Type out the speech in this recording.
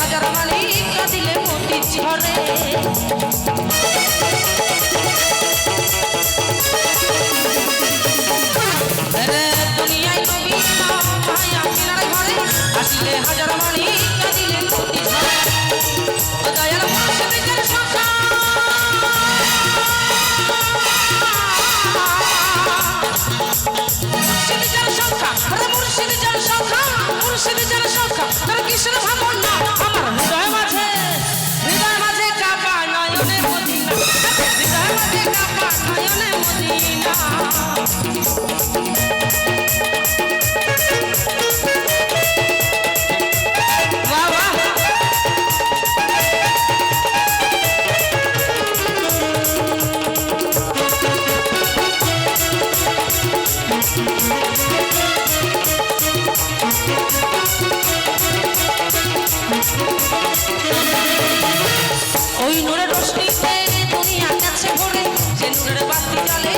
হাজার মালিক দিলে মতি ঝরে। ওই নূরের রশ্মিতে দুনিয়া কাছে ভরে যে নূরের বাতি জ্বলে